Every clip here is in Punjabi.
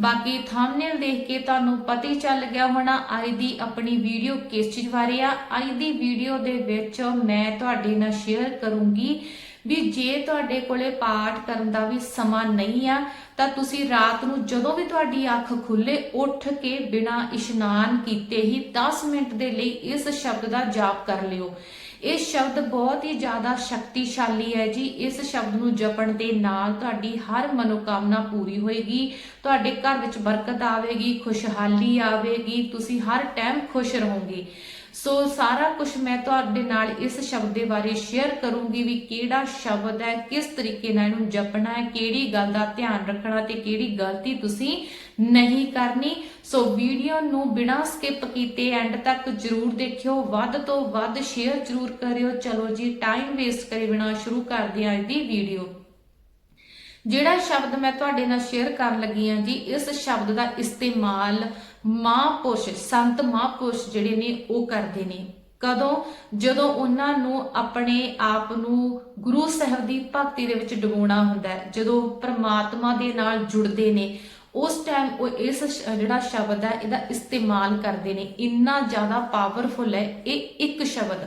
ਬਾਕੀ ਥੰਬਨੇਲ ਦੇਖ ਕੇ ਤੁਹਾਨੂੰ ਪਤਾ ਹੀ ਚੱਲ ਗਿਆ ਹੋਣਾ, ਅੱਜ ਦੀ ਆਪਣੀ ਵੀਡੀਓ ਕਿਸ ਚੀਜ਼ ਬਾਰੇ ਆ। ਅੱਜ ਦੀ ਵੀਡੀਓ ਦੇ ਵਿੱਚ ਮੈਂ ਤੁਹਾਡੇ ਨਾਲ ਸ਼ੇਅਰ ਕਰੂੰਗੀ ਵੀ ਜੇ ਤੁਹਾਡੇ ਕੋਲੇ ਪਾਠ ਕਰਨ ਦਾ ਵੀ ਸਮਾਂ ਨਹੀਂ ਆ, ਤਾਂ ਤੁਸੀਂ ਰਾਤ ਨੂੰ ਜਦੋਂ ਵੀ ਤੁਹਾਡੀ ਅੱਖ ਖੁੱਲੇ, ਉੱਠ ਕੇ ਬਿਨਾਂ ਇਸ਼ਨਾਨ ਕੀਤੇ ਹੀ 10 ਮਿੰਟ ਦੇ ਲਈ ਇਸ ਸ਼ਬਦ ਦਾ ਜਾਪ ਕਰ ਲਿਓ। ਇਹ ਸ਼ਬਦ ਬਹੁਤ ਹੀ ਜ਼ਿਆਦਾ ਸ਼ਕਤੀਸ਼ਾਲੀ ਹੈ ਜੀ। ਇਸ ਸ਼ਬਦ ਨੂੰ ਜਪਣ ਦੇ ਨਾਲ ਤੁਹਾਡੀ ਹਰ ਮਨੋਕਾਮਨਾ ਪੂਰੀ ਹੋਏਗੀ, ਤੁਹਾਡੇ ਘਰ ਵਿੱਚ ਬਰਕਤ ਆਵੇਗੀ, ਖੁਸ਼ਹਾਲੀ ਆਵੇਗੀ, ਤੁਸੀਂ ਹਰ ਟਾਈਮ ਖੁਸ਼ ਰਹੋਗੇ। ਸੋ ਸਾਰਾ ਕੁਝ ਮੈਂ ਤੁਹਾਡੇ ਨਾਲ ਇਸ ਸ਼ਬਦ ਦੇ ਬਾਰੇ ਸ਼ੇਅਰ ਕਰੂੰਗੀ ਵੀ ਕਿਹੜਾ ਸ਼ਬਦ ਹੈ, ਕਿਸ ਤਰੀਕੇ ਨਾਲ ਇਹਨੂੰ ਜਪਣਾ ਹੈ, ਕਿਹੜੀ ਗੱਲ ਦਾ ਧਿਆਨ ਰੱਖਣਾ ਤੇ ਕਿਹੜੀ ਗਲਤੀ ਤੁਸੀਂ ਨਹੀਂ ਕਰਨੀ। ਸੋ ਵੀਡੀਓ ਨੂੰ ਬਿਨਾਂ ਸਕਿਪ ਕੀਤੇ ਐਂਡ ਤੱਕ ਜਰੂਰ ਦੇਖਿਓ। ਵੱਧ ਤੋਂ ਵੱਧ ਸ਼ੇਅਰ ਜਰੂਰ ਕਰਿਓ। ਚਲੋ ਜੀ ਟਾਈਮ ਵੇਸਟ ਕਰੇ ਬਿਨਾਂ ਸ਼ੁਰੂ ਕਰਦੇ ਹਾਂ ਅੱਜ ਦੀ ਵੀਡੀਓ ਜਿਹੜਾ ਸ਼ਬਦ ਮੈਂ ਤੁਹਾਡੇ ਨਾਲ ਸ਼ੇਅਰ ਕਰਨ ਲੱਗੀ ਹਾਂ ਜੀ, ਇਸ ਸ਼ਬਦ ਦਾ ਇਸਤੇਮਾਲ ਮਹਾਂਪੁਰਸ਼ ਸੰਤ ਮਹਾਂਪੁਰਸ਼ ਜਿਹੜੇ ਨੇ, ਉਹ ਕਰਦੇ ਨੇ। ਕਦੋਂ? ਜਦੋਂ ਉਹਨਾਂ ਨੂੰ ਆਪਣੇ ਆਪ ਨੂੰ ਗੁਰੂ ਸਾਹਿਬ ਦੀ ਭਗਤੀ ਦੇ ਵਿੱਚ ਡੁਬੋਣਾ ਹੁੰਦਾ ਹੈ। ਜਦੋਂ ਪਰਮਾਤਮਾ ਦੇ ਨਾਲ ਜੁੜਦੇ ਨੇ ਉਸ ਟਾਈਮ ਉਹ ਇਸ ਜਿਹੜਾ ਸ਼ਬਦ ਹੈ, ਇਹਦਾ ਇਸਤੇਮਾਲ ਕਰਦੇ ਨੇ। ਇੰਨਾ ਜ਼ਿਆਦਾ ਪਾਵਰਫੁਲ ਹੈ, ਇਹ ਇੱਕ ਸ਼ਬਦ।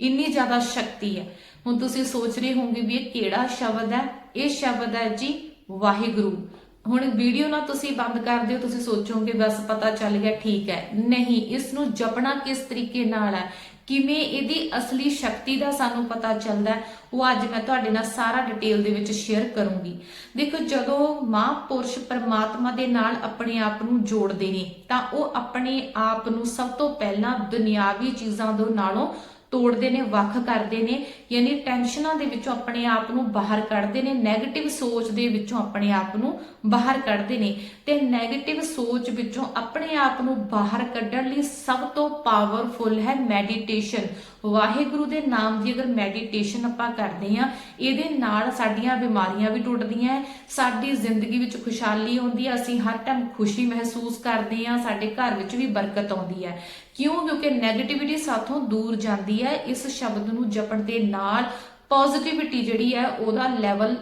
ਇੰਨੀ ਜ਼ਿਆਦਾ ਸ਼ਕਤੀ ਹੈ। ਹੁਣ ਤੁਸੀਂ ਸੋਚ ਰਹੇ ਹੋਵੋਗੇ ਵੀ ਇਹ ਕਿਹੜਾ ਸ਼ਬਦ ਹੈ? ਇਹ ਸ਼ਬਦ ਹੈ ਜੀ, ਵਾਹਿਗੁਰੂ। ਹੁਣ ਵੀਡੀਓ ਨਾ ਤੁਸੀਂ ਬੰਦ ਕਰ ਦਿਓ, ਤੁਸੀਂ ਸੋਚੋਗੇ, ਬਸ ਪਤਾ ਚੱਲ ਗਿਆ, ਠੀਕ ਹੈ। ਨਹੀਂ ਇਸ ਨੂੰ ਜਪਣਾ ਕਿਸ ਤਰੀਕੇ ਨਾਲ ਹੈ? ਕਿਵੇਂ ਇਹਦੀ ਅਸਲੀ ਸ਼ਕਤੀ ਦਾ ਸਾਨੂੰ ਪਤਾ ਚੱਲਦਾ ਉਹ ਅੱਜ ਮੈਂ ਤੁਹਾਡੇ ਨਾਲ ਸਾਰਾ ਡਿਟੇਲ ਦੇ ਵਿੱਚ ਸ਼ੇਅਰ ਕਰੂੰਗੀ। ਦੇਖੋ, ਜਦੋਂ ਮਹਾਂਪੁਰਸ਼ ਪਰਮਾਤਮਾ ਦੇ ਨਾਲ ਆਪਣੇ ਆਪ ਨੂੰ ਜੋੜਦੇ ਨੇ, ਤਾਂ ਉਹ ਆਪਣੇ ਆਪ ਨੂੰ ਸਭ ਤੋਂ ਪਹਿਲਾਂ ਦੁਨਿਆਵੀ ਚੀਜ਼ਾਂ ਦੇ ਨਾਲੋਂ ਤੋੜਦੇ ਨੇ, ਵੱਖ ਕਰਦੇ ਨੇ, ਯਾਨੀ ਟੈਨਸ਼ਨਾਂ ਦੇ ਵਿੱਚੋਂ ਆਪਣੇ ਆਪ ਨੂੰ ਬਾਹਰ ਕੱਢਦੇ ਨੇ 네ਗੇਟਿਵ ਸੋਚ ਦੇ ਵਿੱਚੋਂ ਆਪਣੇ ਆਪ ਨੂੰ ਬਾਹਰ ਕੱਢਦੇ ਨੇ ਤੇ 네ਗੇਟਿਵ ਸੋਚ ਵਿੱਚੋਂ ਆਪਣੇ ਆਪ ਨੂੰ ਬਾਹਰ ਕੱਢਣ ਲਈ ਸਭ ਤੋਂ ਪਾਵਰਫੁਲ ਹੈ ਮੈਡੀਟੇਸ਼ਨ ਵਾਹਿਗੁਰੂ ਦੇ ਨਾਮ ਦੀ ਅਗਰ ਮੈਡੀਟੇਸ਼ਨ ਆਪਾਂ ਕਰਦੇ ਹਾਂ, ਇਹਦੇ ਨਾਲ ਸਾਡੀਆਂ ਬਿਮਾਰੀਆਂ ਵੀ ਟੁੱਟਦੀਆਂ ਸਾਡੀ ਜ਼ਿੰਦਗੀ ਵਿੱਚ ਖੁਸ਼ਹਾਲੀ ਆਉਂਦੀ ਹੈ, ਅਸੀਂ ਹਰ ਟਾਈਮ ਖੁਸ਼ੀ ਮਹਿਸੂਸ ਕਰਦੇ ਹਾਂ, ਸਾਡੇ ਘਰ ਵਿੱਚ ਵੀ ਬਰਕਤ ਆਉਂਦੀ ਹੈ। ਕਿਉਂ? ਕਿਉਂਕਿ 네ਗੇਟਿਵਿਟੀ ਸਾਥੋਂ ਦੂਰ ਜਾਂਦੀ ਹੈ, ਇਸ ਸ਼ਬਦ ਨੂੰ ਜਪਣ ਦੇ ਨਾਲ ਪੋਜ਼ਿਟਿਵਿਟੀ ਜਿਹੜੀ ਹੈ, ਉਹਦਾ ਲੈਵਲ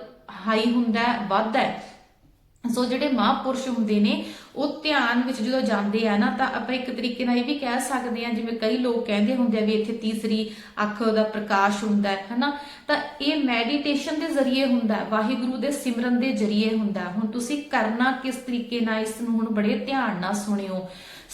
ਹਾਈ ਹੁੰਦਾ ਹੈ, ਵੱਧਦਾ ਹੈ। ਸੋ ਜਿਹੜੇ ਮਹਾਂਪੁਰਸ਼ ਹੁੰਦੇ ਨੇ, ਉਹ ਧਿਆਨ ਵਿੱਚ ਜਦੋਂ ਜਾਂਦੇ ਆ ਨਾ, ਤਾਂ ਆਪਾਂ ਇੱਕ ਤਰੀਕੇ ਨਾਲ ਇਹ ਵੀ ਕਹਿ ਸਕਦੇ ਆ, ਜਿਵੇਂ ਕਈ ਲੋਕ ਕਹਿੰਦੇ ਹੁੰਦੇ ਆ ਵੀ ਇੱਥੇ ਤੀਸਰੀ ਅੱਖ ਦਾ ਪ੍ਰਕਾਸ਼ ਹੁੰਦਾ ਹੈ, ਹਨਾ? ਤਾਂ ਇਹ ਮੈਡੀਟੇਸ਼ਨ ਦੇ ਜ਼ਰੀਏ ਹੁੰਦਾ, ਵਾਹਿਗੁਰੂ ਦੇ ਸਿਮਰਨ ਦੇ ਜ਼ਰੀਏ ਹੁੰਦਾ। ਹੁਣ ਤੁਸੀਂ ਕਰਨਾ ਕਿਸ ਤਰੀਕੇ ਨਾਲ, ਇਸ ਨੂੰ ਹੁਣ ਬੜੇ ਧਿਆਨ ਨਾਲ ਸੁਣਿਓ।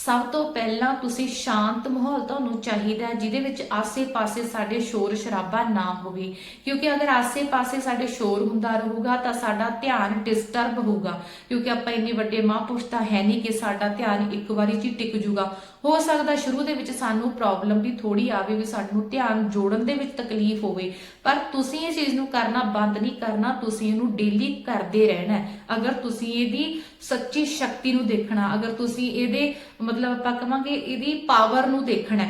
ਸਭ ਤੋਂ ਪਹਿਲਾਂ ਤੁਸੀਂ ਸ਼ਾਂਤ ਮਾਹੌਲ ਤੁਹਾਨੂੰ ਚਾਹੀਦਾ ਹੈ, ਜਿਹਦੇ ਵਿੱਚ ਆਸੇ-ਪਾਸੇ ਸਾਡੇ ਸ਼ੋਰ ਸ਼ਰਾਬਾ ਨਾ ਹੋਵੇ। ਕਿਉਂਕਿ ਅਗਰ ਆਸੇ-ਪਾਸੇ ਸਾਡੇ ਸ਼ੋਰ ਹੁੰਦਾ ਰਹੂਗਾ, ਤਾਂ ਸਾਡਾ ਧਿਆਨ ਡਿਸਟਰਬ ਹੋਊਗਾ। ਕਿਉਂਕਿ ਆਪਾਂ ਇੰਨੇ ਵੱਡੇ ਮਹਾਂਪੁਰਸ਼ ਤਾਂ ਹੈ ਨਹੀਂ ਕਿ ਸਾਡਾ ਧਿਆਨ ਇੱਕ ਵਾਰੀ 'ਚ ਹੀ ਟਿਕ ਜੂਗਾ। ਹੋ ਸਕਦਾ ਸ਼ੁਰੂ ਦੇ ਵਿੱਚ ਸਾਨੂੰ ਪ੍ਰੋਬਲਮ ਵੀ ਥੋੜੀ ਆਵੇ ਵੀ ਸਾਨੂੰ ਧਿਆਨ ਜੋੜਨ ਦੇ ਵਿੱਚ ਤਕਲੀਫ ਹੋਵੇ। ਪਰ ਤੁਸੀਂ ਇਹ ਚੀਜ਼ ਨੂੰ ਕਰਨਾ ਬੰਦ ਨਹੀਂ ਕਰਨਾ, ਤੁਸੀਂ ਇਹਨੂੰ ਡੇਲੀ ਕਰਦੇ ਰਹਿਣਾ ਅਗਰ ਤੁਸੀਂ ਇਹਦੀ ਸੱਚੀ ਸ਼ਕਤੀ ਨੂੰ ਦੇਖਣਾ, ਅਗਰ ਤੁਸੀਂ ਇਹਦੇ ਮਤਲਬ ਆਪਾਂ ਕਹਾਂਗੇ ਇਹਦੀ ਪਾਵਰ ਨੂੰ ਦੇਖਣਾ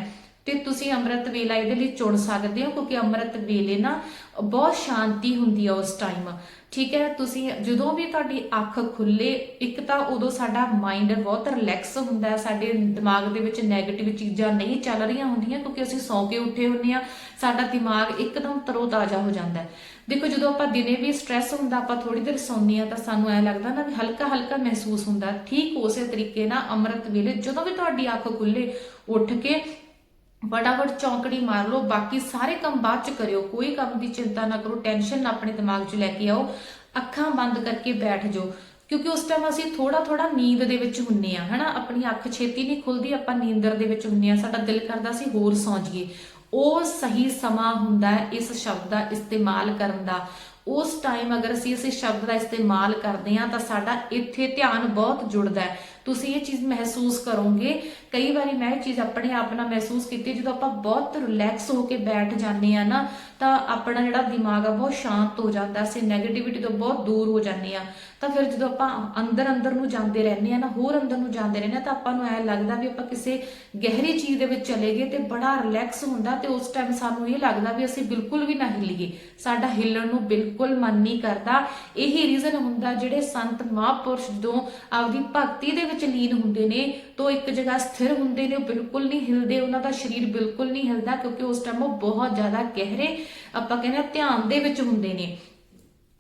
ਤੇ ਤੁਸੀਂ ਅੰਮ੍ਰਿਤ ਵੇਲਾ ਇਹਦੇ ਲਈ ਚੁਣ ਸਕਦੇ ਹੋ, ਕਿਉਂਕਿ ਅੰਮ੍ਰਿਤ ਵੇਲੇ ਨਾ ਬਹੁਤ ਸ਼ਾਂਤੀ ਹੁੰਦੀ ਹੈ ਉਸ ਟਾਈਮ ਠੀਕ ਹੈ, ਤੁਸੀਂ ਜਦੋਂ ਵੀ ਤੁਹਾਡੀ ਅੱਖ ਖੁੱਲੇ, ਇੱਕ ਤਾਂ ਉਦੋਂ ਸਾਡਾ ਮਾਈਂਡ ਬਹੁਤ ਰਿਲੈਕਸ ਹੁੰਦਾ ਹੈ, ਸਾਡੇ ਦਿਮਾਗ ਦੇ ਵਿੱਚ 네ਗੇਟਿਵ ਚੀਜ਼ਾਂ ਨਹੀਂ ਚੱਲ ਰਹੀਆਂ ਹੁੰਦੀਆਂ ਕਿਉਂਕਿ ਅਸੀਂ ਸੌਂ ਕੇ ਉੱਠੇ ਹੁੰਨੇ ਆ ਸਾਡਾ ਦਿਮਾਗ ਇੱਕਦਮ ਤਰੋਤਾਜ਼ਾ ਹੋ ਜਾਂਦਾ ਹੈ। ਦੇਖੋ, ਜਦੋਂ ਆਪਾਂ ਦਿਨੇ ਵੀ ਸਟ੍ਰੈਸ ਹੁੰਦਾ, ਆਪਾਂ ਥੋੜੀ ਦੇਰ ਸੌਂਦੇ ਆ ਤਾਂ ਸਾਨੂੰ ਐ ਲੱਗਦਾ ਨਾ ਵੀ ਹਲਕਾ ਹਲਕਾ ਮਹਿਸੂਸ ਹੁੰਦਾ। ਠੀਕ ਉਸੇ ਤਰੀਕੇ ਨਾਲ ਅੰਮ੍ਰਿਤ ਵੇਲੇ ਜਦੋਂ ਵੀ ਤੁਹਾਡੀ ਅੱਖ ਖੁੱਲੇ, ਉੱਠ ਕੇ ਫਟਾਫਟ ਚੌਂਕੜੀ ਮਾਰ ਲਓ ਬਾਕੀ ਸਾਰੇ ਕੰਮ ਬਾਅਦ ਚ ਕਰਿਓ। ਕੋਈ ਕੰਮ ਦੀ ਚਿੰਤਾ ਨਾ ਕਰੋ, ਟੈਨਸ਼ਨ ਨਾ ਆਪਣੇ ਦਿਮਾਗ 'ਚ ਲੈ ਕੇ ਆਓ। ਅੱਖਾਂ ਬੰਦ ਕਰਕੇ ਬੈਠ ਜਾਓ। ਕਿਉਂਕਿ ਉਸ ਟਾਈਮ ਅਸੀਂ ਥੋੜਾ ਥੋੜਾ ਨੀਂਦ ਦੇ ਵਿੱਚ ਹੁੰਨੇ ਆ, ਹਨਾ? ਆਪਣੀ ਅੱਖ ਛੇਤੀ ਨਹੀਂ ਖੁੱਲਦੀ, ਆਪਾਂ ਨੀਂਦਰ ਦੇ ਵਿੱਚ ਹੁੰਨੇ ਆ। ਸਾਡਾ ਦਿਲ ਕਰਦਾ ਸੀ ਹੋਰ ਸੌਂ ਜਾਈਏ। ਉਹ ਸਹੀ ਸਮਾਂ ਹੁੰਦਾ ਇਸ ਸ਼ਬਦ ਦਾ ਇਸਤੇਮਾਲ ਕਰਨ ਦਾ। ਉਸ ਟਾਈਮ ਅਗਰ ਅਸੀਂ ਇਸ ਸ਼ਬਦ ਦਾ ਇਸਤੇਮਾਲ ਕਰਦੇ ਹਾਂ ਤਾਂ ਸਾਡਾ ਇੱਥੇ ਧਿਆਨ ਬਹੁਤ ਜੁੜਦਾ ਹੈ। ਤੁਸੀਂ ਇਹ ਚੀਜ਼ ਮਹਿਸੂਸ ਕਰੋਗੇ। ਕਈ ਵਾਰੀ ਮੈਂ ਇਹ ਚੀਜ਼ ਆਪਣੇ ਆਪ ਨਾਲ ਮਹਿਸੂਸ ਕੀਤੀ, ਜਦੋਂ ਆਪਾਂ ਬਹੁਤ ਰਿਲੈਕਸ ਹੋ ਕੇ ਬੈਠ ਜਾਂਦੇ ਆ ਨਾ, ਤਾਂ ਆਪਣਾ ਜਿਹੜਾ ਦਿਮਾਗ ਆ, ਬਹੁਤ ਸ਼ਾਂਤ ਹੋ ਜਾਂਦਾ, ਅਸੀਂ 네ਗੇਟਿਵਿਟੀ ਤੋਂ ਬਹੁਤ ਦੂਰ ਹੋ ਜਾਂਦੇ ਆ ਤਾਂ ਫਿਰ ਜਦੋਂ ਆਪਾਂ ਅੰਦਰ ਅੰਦਰ ਨੂੰ ਜਾਂਦੇ ਰਹਿੰਦੇ ਆ ਨਾ, ਹੋਰ ਅੰਦਰ ਨੂੰ ਜਾਂਦੇ ਰਹਿੰਦੇ ਆ ਤਾਂ ਆਪਾਂ ਨੂੰ ਐ ਲੱਗਦਾ ਵੀ ਆਪਾਂ ਕਿਸੇ ਗਹਿਰੀ ਚੀਜ਼ ਦੇ ਵਿੱਚ ਚਲੇ ਗਏ ਤੇ ਬੜਾ ਰਿਲੈਕਸ ਹੁੰਦਾ ਤੇ ਉਸ ਟਾਈਮ ਸਾਨੂੰ ਇਹ ਲੱਗਦਾ ਵੀ ਅਸੀਂ ਬਿਲਕੁਲ ਵੀ ਨਾ ਹਿੱਲੀਏ। ਸਾਡਾ ਹਿੱਲਣ ਨੂੰ ਬਿਲਕੁਲ ਮਨ ਨਹੀਂ ਕਰਦਾ। ਇਹੀ ਰੀਜ਼ਨ ਹੁੰਦਾ ਜਿਹੜੇ ਸੰਤ ਮਹਾਂਪੁਰਸ਼ ਜਦੋਂ ਆਪਦੀ ਭਗਤੀ ਦੇ ਵਿੱਚ ਲੀਨ ਹੁੰਦੇ ਨੇ, ਤੋਂ ਇੱਕ ਜਗ੍ਹਾ ਸਥਿਰ ਹੁੰਦੇ ਨੇ, ਉਹ ਬਿਲਕੁਲ ਨਹੀਂ ਹਿਲਦੇ, ਉਹਨਾਂ ਦਾ ਸਰੀਰ ਬਿਲਕੁਲ ਨਹੀਂ ਹਿਲਦਾ, ਕਿਉਂਕਿ ਉਸ ਟਾਈਮ ਉਹ ਬਹੁਤ ਜ਼ਿਆਦਾ ਗਹਿਰੇ, ਆਪਾਂ ਕਹਿੰਦੇ ਧਿਆਨ ਦੇ ਵਿੱਚ ਹੁੰਦੇ ਨੇ।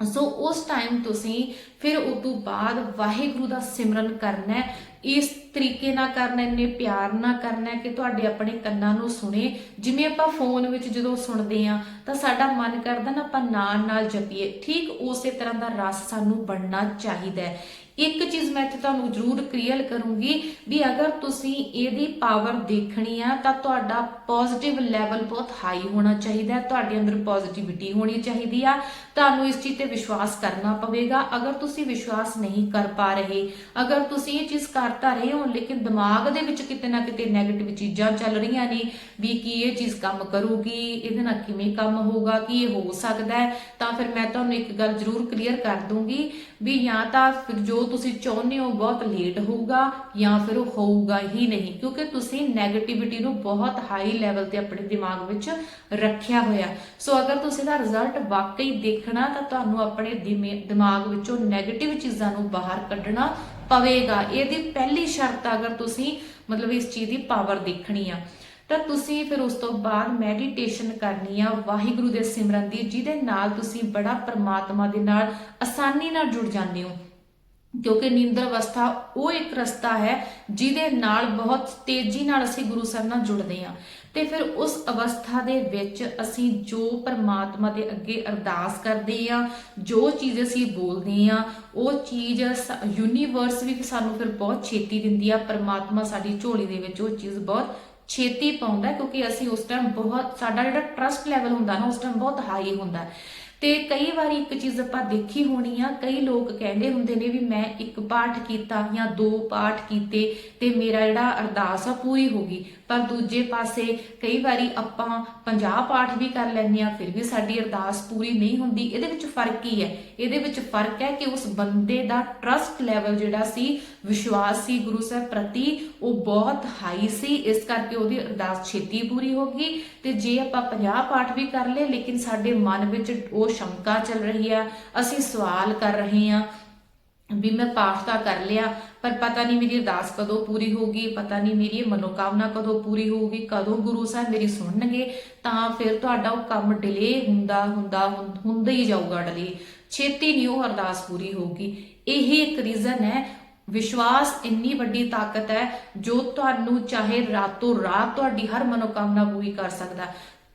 ਸੋ ਉਸ ਟਾਈਮ ਤੁਸੀਂ ਫਿਰ ਉਸ ਤੋਂ ਬਾਅਦ ਵਾਹਿਗੁਰੂ ਦਾ ਸਿਮਰਨ ਕਰਨਾ ਹੈ। ਇਸ ਤਰੀਕੇ ਨਾਲ ਕਰਨਾ ਇੰਨੇ ਪਿਆਰ ਨਾਲ ਕਰਨਾ ਕਿ ਤੁਹਾਡੇ ਆਪਣੇ ਕੰਨਾਂ ਨੂੰ ਸੁਣੇ। ਜਿਵੇਂ ਆਪਾਂ ਫੋਨ ਵਿੱਚ ਜਦੋਂ ਸੁਣਦੇ ਆ ਤਾਂ ਸਾਡਾ ਮਨ ਕਰਦਾ ਨਾ ਆਪਾਂ ਨਾਲ ਨਾਲ ਜਪੀਏ। ਠੀਕ ਉਸੇ ਤਰ੍ਹਾਂ ਦਾ ਰਸ ਸਾਨੂੰ ਬਣਨਾ ਚਾਹੀਦਾ ਹੈ। ਇੱਕ ਚੀਜ਼ ਮੈਂ ਇੱਥੇ ਤੁਹਾਨੂੰ ਜ਼ਰੂਰ ਕਲੀਅਰ ਕਰੂੰਗੀ ਵੀ ਅਗਰ ਤੁਸੀਂ ਇਹਦੀ ਪਾਵਰ ਦੇਖਣੀ ਆ ਤਾਂ ਤੁਹਾਡਾ ਪੋਜ਼ਿਟਿਵ ਲੈਵਲ ਬਹੁਤ ਹਾਈ ਹੋਣਾ ਚਾਹੀਦਾ ਹੈ, ਤੁਹਾਡੇ ਅੰਦਰ ਪੋਜ਼ਿਟਿਵਿਟੀ ਹੋਣੀ ਚਾਹੀਦੀ ਆ। ਤੁਹਾਨੂੰ ਇਸ ਚੀਜ਼ ਤੇ ਵਿਸ਼ਵਾਸ ਕਰਨਾ ਪਵੇਗਾ। ਅਗਰ ਤੁਸੀਂ ਵਿਸ਼ਵਾਸ ਨਹੀਂ ਕਰ ਪਾ ਰਹੇ, ਅਗਰ ਤੁਸੀਂ ਇਹ ਚੀਜ਼ ਕਰ ਤਾਂ ਰਹੇ ਹੋ, ਲੇਕਿਨ ਦਿਮਾਗ ਦੇ ਵਿੱਚ ਕਿਤੇ ਨਾ ਕਿਤੇ 네ਗੇਟਿਵ ਚੀਜ਼ਾਂ ਚੱਲ ਰਹੀਆਂ ਨੇ ਵੀ ਕੀ ਇਹ ਚੀਜ਼ ਕੰਮ ਕਰੂਗੀ, ਇਹਦੇ ਨਾਲ ਕਿਵੇਂ ਕੰਮ ਹੋਊਗਾ, ਕੀ ਇਹ ਹੋ ਸਕਦਾ ਹੈ, ਤਾਂ ਫਿਰ ਮੈਂ ਤੁਹਾਨੂੰ ਇੱਕ ਗੱਲ ਜ਼ਰੂਰ ਕਲੀਅਰ ਕਰ ਦੂੰਗੀ ਵੀ ਜਾਂ ਤਾਂ ਫਿਰ ਜੋ ਤੁਸੀਂ ਚਾਹੁੰਦੇ ਹੋ ਬਹੁਤ ਲੇਟ ਹੋਊਗਾ ਜਾਂ ਫਿਰ ਉਹ ਹੋਊਗਾ ਹੀ ਨਹੀਂ, ਕਿਉਂਕਿ ਤੁਸੀਂ 네ਗੇਟਿਵਿਟੀ ਨੂੰ ਬਹੁਤ ਹਾਈ ਲੈਵਲ ਤੇ ਆਪਣੇ ਦਿਮਾਗ ਵਿੱਚ ਰੱਖਿਆ ਹੋਇਆ। ਸੋ ਅਗਰ ਤੁਸੀਂ ਦਾ ਰਿਜ਼ਲਟ ਵਾਕਈ ਦੇਖਣਾ, ਤਾਂ ਤੁਹਾਨੂੰ ਆਪਣੇ ਦਿਮੇ- ਦਿਮਾਗ ਵਿੱਚੋਂ 네ਗੇਟਿਵ ਚੀਜ਼ਾਂ ਨੂੰ ਬਾਹਰ ਕੱਢਣਾ ਪਵੇਗਾ। ਇਹਦੀ ਪਹਿਲੀ ਸ਼ਰਤ ਅਗਰ ਤੁਸੀਂ ਮਤਲਬ ਇਸ ਚੀਜ਼ ਦੀ ਪਾਵਰ ਦੇਖਣੀ ਆ। ਤਾਂ ਤੁਸੀਂ ਫਿਰ ਉਸ ਤੋਂ ਬਾਅਦ ਮੈਡੀਟੇਸ਼ਨ ਕਰਨੀ ਆ ਵਾਹਿਗੁਰੂ ਦੇ ਸਿਮਰਨ ਦੀ, ਜਿਹਦੇ ਨਾਲ ਤੁਸੀਂ ਬੜਾ ਪ੍ਰਮਾਤਮਾ ਦੇ ਨਾਲ ਆਸਾਨੀ ਨਾਲ ਜੁੜ ਜਾਂਦੇ ਹੋ। ਕਿਉਂਕਿ ਨੀਂਦਰ ਅਵਸਥਾ ਉਹ ਇੱਕ ਰਸਤਾ ਹੈ ਜਿਹਦੇ ਨਾਲ ਬਹੁਤ ਤੇਜ਼ੀ ਨਾਲ ਅਸੀਂ ਗੁਰੂ ਸਾਹਿਬ ਨਾਲ ਜੁੜਦੇ ਹਾਂ। ਤੇ ਫਿਰ ਉਸ ਅਵਸਥਾ ਦੇ ਵਿੱਚ ਅਸੀਂ ਜੋ ਪਰਮਾਤਮਾ ਦੇ ਅੱਗੇ ਅਰਦਾਸ ਕਰਦੇ ਆ ਜੋ ਚੀਜ਼ ਅਸੀਂ ਬੋਲਦੇ ਆ ਉਹ ਚੀਜ਼ ਯੂਨੀਵਰਸ ਵੀ ਸਾਨੂੰ ਫਿਰ ਬਹੁਤ ਛੇਤੀ ਦਿੰਦੀ ਆ, ਪਰਮਾਤਮਾ ਸਾਡੀ ਝੋਲੀ ਦੇ ਵਿੱਚ ਉਹ ਚੀਜ਼ ਬਹੁਤ ਛੇਤੀ ਪਾਉਂਦਾ ਕਿਉਂਕਿ ਅਸੀਂ ਉਸ ਟਾਈਮ ਬਹੁਤ, ਸਾਡਾ ਜਿਹੜਾ ਟਰਸਟ ਲੈਵਲ ਹੁੰਦਾ ਨਾ, ਉਸ ਟਾਈਮ ਬਹੁਤ ਹਾਈ ਹੁੰਦਾ ਤੇ ਕਈ ਵਾਰੀ ਇੱਕ ਚੀਜ਼ ਆਪਾਂ ਦੇਖੀ ਹੋਣੀ ਆ, ਕਈ ਲੋਕ ਕਹਿੰਦੇ ਹੁੰਦੇ ਨੇ ਵੀ ਮੈਂ ਇੱਕ ਪਾਠ ਕੀਤਾ ਜਾਂ ਦੋ ਪਾਠ ਕੀਤੇ ਤੇ ਮੇਰਾ ਜਿਹੜਾ ਅਰਦਾਸ ਆ ਪੂਰੀ ਹੋ ਗਈ। ਪਰ ਦੂਜੇ ਪਾਸੇ ਕਈ ਵਾਰੀ ਆਪਾਂ 50 ਪਾਠ ਵੀ ਕਰ ਲੈਂਦੇ ਆ ਫਿਰ ਵੀ ਸਾਡੀ ਅਰਦਾਸ ਪੂਰੀ ਨਹੀਂ ਹੁੰਦੀ। ਇਹਦੇ ਵਿੱਚ ਫ਼ਰਕ ਕੀ ਹੈ? ਇਹਦੇ ਵਿੱਚ ਫ਼ਰਕ ਹੈ ਕਿ ਉਸ ਬੰਦੇ ਦਾ ਟਰਸਟ ਲੈਵਲ ਜਿਹੜਾ ਸੀ, ਵਿਸ਼ਵਾਸ ਸੀ ਗੁਰੂ ਸਾਹਿਬ ਪ੍ਰਤੀ, ਉਹ ਬਹੁਤ ਹਾਈ ਸੀ। ਇਸ ਕਰਕੇ ਉਹਦੀ ਅਰਦਾਸ ਛੇਤੀ ਪੂਰੀ ਹੋ ਗਈ। ਤੇ ਜੇ ਆਪਾਂ 50 ਪਾਠ ਵੀ ਕਰ ਲਏ, ਲੇਕਿਨ ਸਾਡੇ ਮਨ ਵਿੱਚ ਉਹ ਸ਼ੰਕਾ ਚੱਲ ਰਹੀ ਆ, ਅਸੀਂ ਸਵਾਲ ਕਰ ਰਹੇ ਆ ਵੀ ਮੈਂ ਪਾਠ ਤਾਂ ਕਰ ਲਿਆ ਪਰ ਪਤਾ ਨਹੀਂ ਮੇਰੀ ਅਰਦਾਸ ਕਦੋਂ ਪੂਰੀ ਹੋਊਗੀ, ਪਤਾ ਨਹੀਂ ਮੇਰੀ ਇਹ ਮਨੋਕਾਮਨਾ ਕਦੋਂ ਪੂਰੀ ਹੋਊਗੀ, ਕਦੋਂ ਗੁਰੂ ਸਾਹਿਬ ਮੇਰੀ ਸੁਣਨਗੇ, ਤਾਂ ਫਿਰ ਤੁਹਾਡਾ ਉਹ ਕੰਮ ਡਿਲੇ ਹੁੰਦਾ ਹੁੰਦਾ, ਹੁੰ- ਹੁੰਦਾ ਹੀ ਜਾਊਗਾ ਡਿਲੇ। ਛੇਤੀ ਨਹੀਂ ਉਹ ਅਰਦਾਸ ਪੂਰੀ ਹੋਊਗੀ। ਇਹ ਇੱਕ ਰੀਜ਼ਨ ਹੈ, ਵਿਸ਼ਵਾਸ ਇੰਨੀ ਵੱਡੀ ਤਾਕਤ ਹੈ, ਜੋ ਤੁਹਾਨੂੰ ਚਾਹੇ ਰਾਤੋਂ ਰਾਤ ਤੁਹਾਡੀ ਹਰ ਮਨੋਕਾਮਨਾ ਪੂਰੀ ਕਰ ਸਕਦਾ।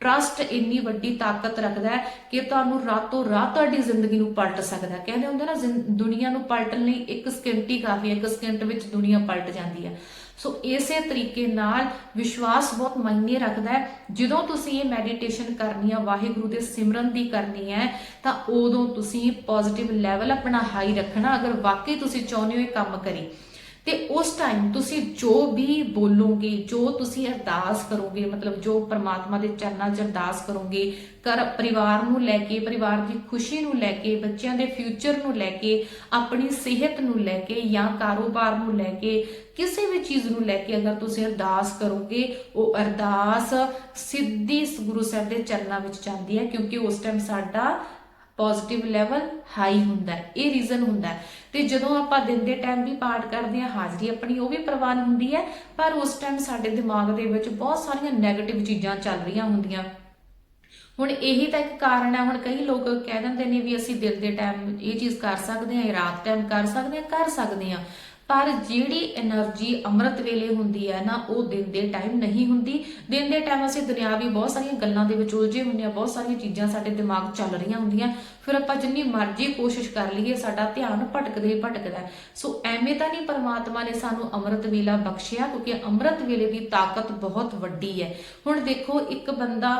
ਟਰਸਟ ਇੰਨੀ ਵੱਡੀ ਤਾਕਤ ਰੱਖਦਾ ਹੈ ਕਿ ਤੁਹਾਨੂੰ ਰਾਤੋਂ ਰਾਤ ਤੁਹਾਡੀ ਜ਼ਿੰਦਗੀ ਨੂੰ ਪਲਟ ਸਕਦਾ ਕਹਿੰਦੇ ਹੁੰਦੇ ਨਾ, ਜ਼ਿੰ- ਦੁਨੀਆ ਨੂੰ ਪਲਟਣ ਲਈ ਇੱਕ ਸਕਿੰਟ ਹੀ ਕਾਫੀ ਹੈ, ਇੱਕ ਸਕਿੰਟ ਵਿੱਚ ਦੁਨੀਆ ਪਲਟ ਜਾਂਦੀ ਹੈ। ਸੋ ਇਸੇ ਤਰੀਕੇ ਨਾਲ ਵਿਸ਼ਵਾਸ ਬਹੁਤ ਮਾਇਨੇ ਰੱਖਦਾ ਹੈ। ਜਦੋਂ ਤੁਸੀਂ ਇਹ ਮੈਡੀਟੇਸ਼ਨ ਕਰਨੀ ਆ, ਵਾਹਿਗੁਰੂ ਦੇ ਸਿਮਰਨ ਦੀ ਕਰਨੀ ਹੈ, ਤਾਂ ਉਦੋਂ ਤੁਸੀਂ ਪੋਜ਼ਿਟਿਵ ਲੈਵਲ ਆਪਣਾ ਹਾਈ ਰੱਖਣਾ, ਅਗਰ ਵਾਕਈ ਤੁਸੀਂ ਚਾਹੁੰਦੇ ਹੋ ਇਹ ਕੰਮ ਕਰੇ। ਤੇ ਉਸ ਟਾਈਮ ਤੁਸੀਂ ਜੋ ਵੀ ਬੋਲੋਗੇ, ਜੋ ਤੁਸੀਂ ਅਰਦਾਸ ਕਰੋਗੇ, ਮਤਲਬ ਜੋ ਪ੍ਰਮਾਤਮਾ ਦੇ ਚਰਨਾਂ 'ਚ ਅਰਦਾਸ ਕਰੋਗੇ ਕਰ ਪਰਿਵਾਰ ਨੂੰ ਲੈ ਕੇ, ਪਰਿਵਾਰ ਦੀ ਖੁਸ਼ੀ ਨੂੰ ਲੈ ਕੇ, ਬੱਚਿਆਂ ਦੇ ਫਿਊਚਰ ਨੂੰ ਲੈ ਕੇ, ਆਪਣੀ ਸਿਹਤ ਨੂੰ ਲੈ ਕੇ ਜਾਂ ਕਾਰੋਬਾਰ ਨੂੰ ਲੈ ਕੇ, ਕਿਸੇ ਵੀ ਚੀਜ਼ ਨੂੰ ਲੈ ਕੇ ਅਗਰ ਤੁਸੀਂ ਅਰਦਾਸ ਕਰੋਗੇ, ਉਹ ਅਰਦਾਸ ਸਿੱਧੀ ਗੁਰੂ ਸਾਹਿਬ ਦੇ ਚਰਨਾਂ ਵਿੱਚ ਜਾਂਦੀ ਹੈ ਕਿਉਂਕਿ ਉਸ ਟਾਈਮ ਸਾਡਾ ਪੋਜ਼ਿਟਿਵ ਲੈਵਲ ਹਾਈ ਹੁੰਦਾ ਹੈ, ਇਹ ਰੀਜ਼ਨ ਹੁੰਦਾ ਹੈ। ਤੇ ਜਦੋਂ ਆਪਾਂ ਦਿਨ ਦੇ ਟਾਈਮ ਵੀ ਪਾਠ ਕਰਦੇ ਹਾਂ, ਹਾਜ਼ਰੀ ਆਪਣੀ ਉਹ ਵੀ ਪ੍ਰਵਾਨ ਹੁੰਦੀ ਹੈ, ਪਰ ਉਸ ਟਾਈਮ ਸਾਡੇ ਦਿਮਾਗ ਦੇ ਵਿੱਚ ਬਹੁਤ ਸਾਰੀਆਂ 네ਗੇਟਿਵ ਚੀਜ਼ਾਂ ਚੱਲ ਰਹੀਆਂ ਹੁੰਦੀਆਂ। ਹੁਣ ਇਹੀ ਤਾਂ ਇੱਕ ਕਾਰਨ ਹੈ, ਹੁਣ ਕਈ ਲੋਕ ਕਹਿ ਦਿੰਦੇ ਨੇ ਵੀ ਅਸੀਂ ਦਿਨ ਦੇ ਟਾਈਮ ਇਹ ਚੀਜ਼ ਕਰ ਸਕਦੇ ਹਾਂ ਰਾਤ ਟਾਈਮ ਕਰ ਸਕਦੇ ਹਾਂ, ਕਰ ਸਕਦੇ ਹਾਂ। ਪਰ ਜਿਹੜੀ એનર્ਜੀ ਅੰਮ੍ਰਿਤ ਵੇਲੇ ਹੁੰਦੀ ਹੈ ਨਾ, ਉਹ ਦਿਨ ਦੇ ਟਾਈਮ ਨਹੀਂ ਹੁੰਦੀ। ਦਿਨ ਦੇ ਟਾਈਮ ਅਸੀਂ ਦੁਨਿਆਵੀ ਬਹੁਤ ਸਾਰੀਆਂ ਗੱਲਾਂ ਦੇ ਵਿੱਚ ਉਲਝੇ ਹੁੰਦੇ ਆ ਬਹੁਤ ਸਾਰੀਆਂ ਚੀਜ਼ਾਂ ਸਾਡੇ ਦਿਮਾਗ ਚੱਲ ਰਹੀਆਂ ਹੁੰਦੀਆਂ। ਫਿਰ ਆਪਾਂ ਜਿੰਨੀ ਮਰਜ਼ੀ ਕੋਸ਼ਿਸ਼ ਕਰ ਲਈਏ, ਸਾਡਾ ਧਿਆਨ ਭਟਕਦੇ ਹੀ ਭਟਕਦਾ ਸੋ ਐਵੇਂ ਤਾਂ ਨਹੀਂ ਪਰਮਾਤਮਾ ਨੇ ਸਾਨੂੰ ਅੰਮ੍ਰਿਤ ਵੇਲਾ ਬਖਸ਼ਿਆ, ਕਿਉਂਕਿ ਅੰਮ੍ਰਿਤ ਵੇਲੇ ਦੀ ਤਾਕਤ ਬਹੁਤ ਵੱਡੀ ਹੈ। ਹੁਣ ਦੇਖੋ, ਇੱਕ ਬੰਦਾ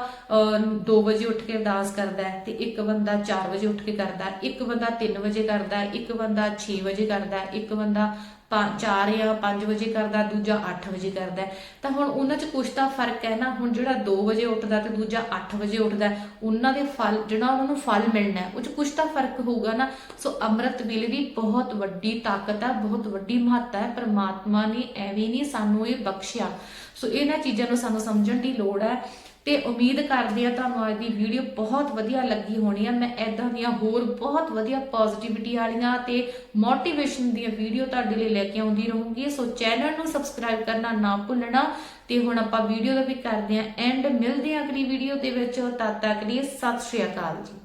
2 ਵਜੇ ਉੱਠ ਕੇ ਅਰਦਾਸ ਕਰਦਾ ਤੇ ਇੱਕ ਬੰਦਾ 4 ਵਜੇ ਉੱਠ ਕੇ ਕਰਦਾ ਇੱਕ ਬੰਦਾ 3 ਵਜੇ ਕਰਦਾ ਇੱਕ ਬੰਦਾ 6 ਵਜੇ ਕਰਦਾ ਇੱਕ ਬੰਦਾ 4 ਜਾਂ 5 ਵਜੇ ਕਰਦਾ, ਦੂਜਾ 8 ਵਜੇ ਕਰਦਾ ਤਾਂ ਹੁਣ ਉਹਨਾਂ 'ਚ ਕੁਝ ਤਾਂ ਫ਼ਰਕ ਹੈ ਨਾ, ਹੁਣ ਜਿਹੜਾ 2 ਵਜੇ ਉੱਠਦਾ ਤੇ ਦੂਜਾ 8 ਵਜੇ ਉੱਠਦਾ ਉਹਨਾਂ ਦੇ ਫਲ, ਜਿਹੜਾ ਉਹਨਾਂ ਨੂੰ ਫਲ ਮਿਲਣਾ ਉਹ 'ਚ ਕੁਝ ਤਾਂ ਫ਼ਰਕ ਹੋਊਗਾ ਨਾ। ਸੋ ਅੰਮ੍ਰਿਤ ਵੇਲੇ ਦੀ ਬਹੁਤ ਵੱਡੀ ਤਾਕਤ ਹੈ, ਬਹੁਤ ਵੱਡੀ ਮਹੱਤਤਾ ਹੈ, ਪਰਮਾਤਮਾ ਨੇ ਐਵੇਂ ਨਹੀਂ ਸਾਨੂੰ ਇਹ ਬਖਸ਼ਿਆ। ਸੋ ਇਹਨਾਂ ਚੀਜ਼ਾਂ ਨੂੰ ਸਾਨੂੰ ਸਮਝਣ ਦੀ ਲੋੜ ਹੈ। ਤੇ ਉਮੀਦ ਕਰਦੇ ਆ ਤੁਹਾਨੂੰ ਅੱਜ ਦੀ ਵੀਡੀਓ ਬਹੁਤ ਵਧੀਆ ਲੱਗੀ ਹੋਣੀ ਆ। ਮੈਂ ਐਦਾਂ ਦੀਆਂ ਹੋਰ ਬਹੁਤ ਵਧੀਆ ਪੋਜ਼ਿਟਿਵਿਟੀ ਵਾਲੀਆਂ ਤੇ ਮੋਟੀਵੇਸ਼ਨ ਦੀਆਂ ਵੀਡੀਓ ਤੁਹਾਡੇ ਲਈ ਲੈ ਕੇ ਆਉਂਦੀ ਰਹੂੰਗੀ। ਸੋ ਚੈਨਲ ਨੂੰ ਸਬਸਕ੍ਰਾਈਬ ਕਰਨਾ ਨਾ ਭੁੱਲਣਾ ਤੇ ਹੁਣ ਆਪਾਂ ਵੀਡੀਓ ਦਾ ਵੀ ਕਰਦੇ ਆਂ ਐਂਡ ਮਿਲਦੇ ਆਂ ਅਗਲੀ ਵੀਡੀਓ ਦੇ ਵਿੱਚ। ਤਦ ਤੱਕ ਲਈ ਸਤਿ ਸ਼੍ਰੀ ਅਕਾਲ ਜੀ।